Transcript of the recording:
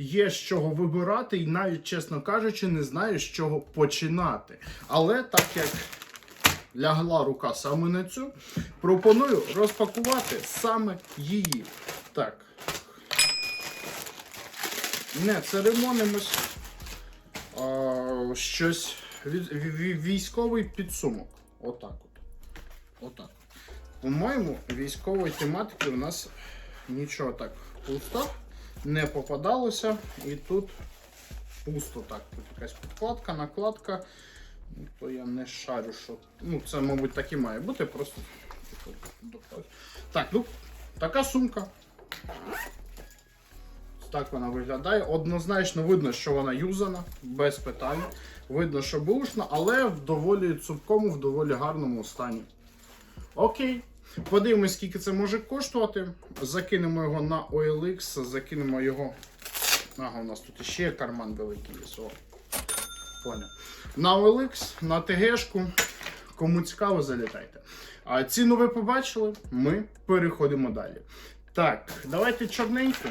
є з чого вибирати, і навіть, чесно кажучи, не знаю, з чого починати. Але так як лягла рука саме на цю, пропоную розпакувати саме її. Так. Не церемонимось. А, щось військовий підсумок. Отак от. Отак. По-моєму, військової тематики у нас нічого так пусто не попадалося. І тут пусто так. Тут якась підкладка, накладка. Ну, то я не шарю, що. Ну, це, мабуть, так і має бути, просто. Так, ну, така сумка. Так вона виглядає. Однозначно видно, що вона юзана, без питань. Видно, що бушна, але в доволі цупкому, в доволі гарному стані. Окей. Подивимось, скільки це може коштувати. Закинемо його на OLX, закинемо його. Ага, у нас тут ще карман великий є. О, поняв. На OLX, на ТГшку. Кому цікаво, залітайте. А ціну ви побачили, ми переходимо далі. Так, давайте чорненьку.